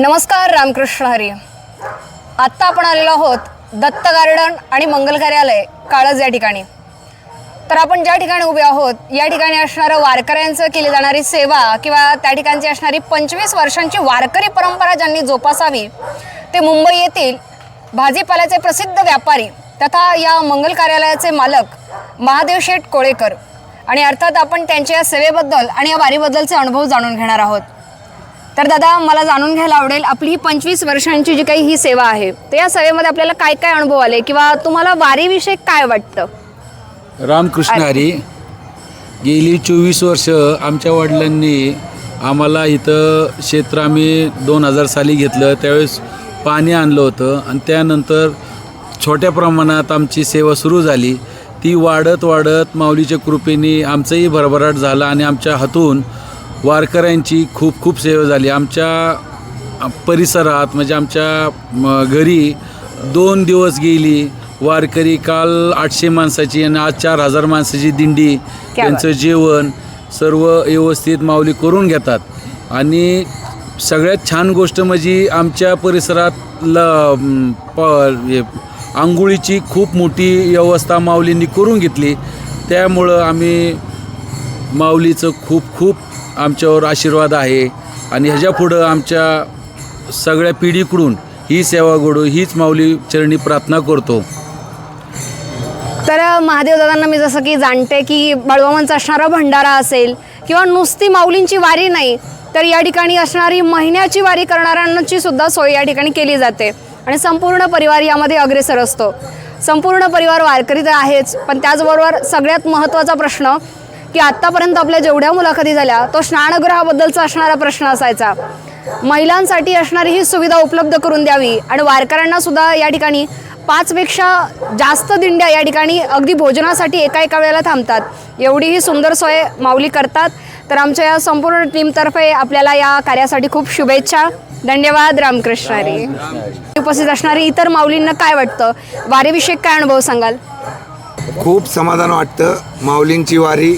नमस्कार रामकृष्ण हरी. आत्ता आपण आलेलो आहोत दत्त गार्डन आणि मंगल कार्यालय काळज या ठिकाणी. तर आपण ज्या ठिकाणी उभे आहोत या ठिकाणी असणारं वारकऱ्यांचं केली जाणारी सेवा किंवा त्या ठिकाणची असणारी पंचवीस वर्षांची वारकरी परंपरा ज्यांनी जोपासावी ते मुंबई येथील भाजीपाल्याचे प्रसिद्ध व्यापारी तथा या मंगल कार्यालयाचे मालक महादेव शेठ कोळेकर. आणि अर्थात आपण त्यांच्या या सेवेबद्दल आणि या वारीबद्दलचे अनुभव जाणून घेणार आहोत. तर दादा मला जाणून घ्यायला आवडेल आपली ही पंचवीस वर्षांची जी काही ही सेवा आहे तर या सेवेमध्ये आपल्याला काय काय अनुभव आले? किंवा तुम्हाला वारीविषयी काय वाटतं? रामकृष्ण हरी गेली चोवीस वर्ष आमच्या वडिलांनी आम्हाला इथं क्षेत्र आम्ही दोन हजार साली घेतलं त्यावेळेस पाणी आणलं होतं आणि त्यानंतर छोट्या प्रमाणात आमची सेवा सुरू झाली. ती वाढत वाढत माऊलीच्या कृपेने आमचंही भरभराट झाला आणि आमच्या हातून वारकऱ्यांची खूप खूप सेवा झाली. आमच्या परिसरात म्हणजे आमच्या घरी दोन दिवस गेली. वारकरी काल आठशे माणसाची आणि आज चार हजार माणसाची दिंडी. त्यांचं जेवण सर्व व्यवस्थित माऊली करून घेतात. आणि सगळ्यात छान गोष्ट म्हणजे आमच्या परिसरात ल प आंघोळीची खूप मोठी व्यवस्था माऊलींनी करून घेतली. त्यामुळं आम्ही माऊलीचं खूप खूप आमच्यावर आशीर्वाद आहे. आणि ह्याच्या पुढं आमच्या सगळ्या पिढीकडून ही सेवा घडू हीच माऊली चरणी प्रार्थना करतो. तर महादेव दादांना मी जसं की जाणते की बळवामांचा असणारा भंडारा असेल किंवा नुसती माऊलींची वारी नाही तर या ठिकाणी असणारी महिन्याची वारी करणाऱ्यांची सुद्धा सोय या ठिकाणी केली जाते. आणि संपूर्ण परिवार यामध्ये अग्रेसर असतो. संपूर्ण परिवार वारकरी तर आहेच पण त्याचबरोबर सगळ्यात महत्त्वाचा प्रश्न की आत्तापर्यंत आपल्या जेवढ्या मुलाखती झाल्या तो स्नानगृहाबद्दलचा असणारा प्रश्न असायचा. महिलांसाठी असणारी ही सुविधा उपलब्ध करून द्यावी आणि वारकऱ्यांना सुद्धा या ठिकाणी पाचपेक्षा जास्त दिंड्या या ठिकाणी अगदी भोजनासाठी एका एका वेळेला थांबतात. एवढी ही सुंदर सोय माऊली करतात. तर आमच्या या संपूर्ण टीमतर्फे आपल्याला या कार्यासाठी खूप शुभेच्छा. धन्यवाद रामकृष्ण हरी. उपस्थित असणारी इतर माऊलींना काय वाटतं? वारीविषयक काय अनुभव सांगाल? खूप समाधान वाटतं माऊलींची वारी.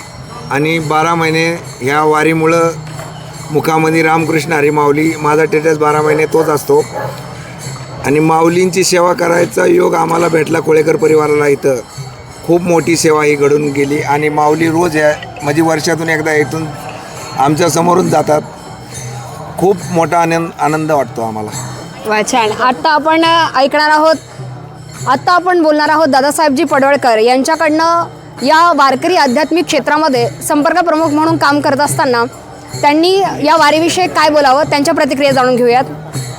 आणि बारा महिने ह्या वारीमुळं मुखामध्ये रामकृष्ण हरी माऊली माझा टेटस बारा महिने तोच असतो. आणि माऊलींची सेवा करायचा योग आम्हाला भेटला कोळेकर परिवाराला इथं. खूप मोठी सेवा ही घडून गेली आणि माऊली रोज या म्हणजे वर्षातून एकदा इथून आमच्या समोरून जातात. खूप मोठा आनंद आनंद वाटतो आम्हाला. वा छान. आत्ता आपण ऐकणार आहोत आत्ता आपण बोलणार आहोत दादासाहेबजी पडवळकर यांच्याकडनं या वारकरी आध्यात्मिक क्षेत्रामध्ये संपर्क प्रमुख म्हणून काम करत असताना त्यांनी या वारीविषयी काय बोलावं त्यांच्या प्रतिक्रिया जाणून घेऊयात.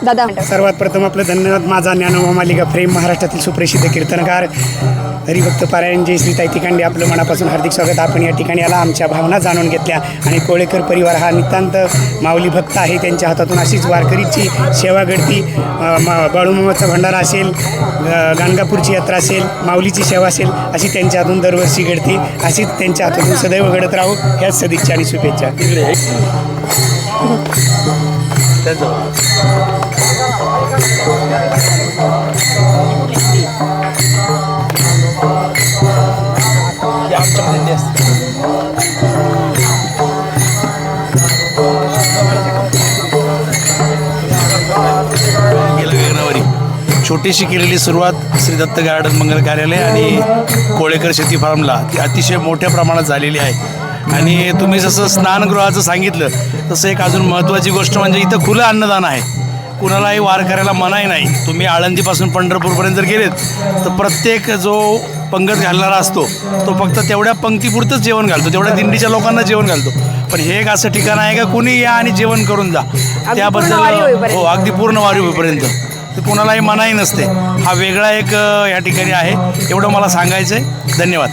दादा. सर्वात प्रथम आपलं धन्यवाद. माझा ज्ञानोबा मालिका प्रेम महाराष्ट्रातील सुप्रसिद्ध कीर्तनकार हरिभक्त पारायण जय श्री तिकांडे. आपलं मनापासून हार्दिक स्वागत. आपण या ठिकाणी आला. आमच्या भावना जाणून घेतल्या. आणि कोळेकर परिवार हा नितांत माऊली भक्त आहे. त्यांच्या हातातून अशीच वारकरीची सेवा घडती. बाळूमामाचा भंडारा असेल गाणगापूरची यात्रा असेल माऊलीची सेवा असेल अशी त्यांच्या हातून दरवर्षी घडते. अशीच त्यांच्या हातातून सदैव घडत राहू. ह्याच सदिच्छा आणि शुभेच्छा. गेलं गगनावरी छोटीशी केलेली सुरुवात श्री दत्त गार्डन मंगल कार्यालय आणि कोळेकर शेती फार्मला ती अतिशय मोठ्या प्रमाणात झालेली आहे. आणि तुम्ही जसं स्नानगृहाचं सांगितलं तसं एक अजून महत्त्वाची गोष्ट म्हणजे इथं खुलं अन्नदान आहे. कुणालाही वार करायला मनाई नाही. तुम्ही आळंदीपासून पंढरपूरपर्यंत जर गेलेत तर प्रत्येक जो पंगत घालणारा असतो तो फक्त तेवढ्या पंक्तीपुरतंच जेवण घालतो. तेवढ्या दिंडीच्या लोकांना जेवण घालतो. पण हे एक असं ठिकाण आहे का कुणी या आणि जेवण करून जा. होईपर्यंत. हो अगदी पूर्ण वारी होईपर्यंत. तर कोणालाही मनाई नसते. हा वेगळा एक या ठिकाणी आहे. एवढं मला सांगायचं आहे धन्यवाद.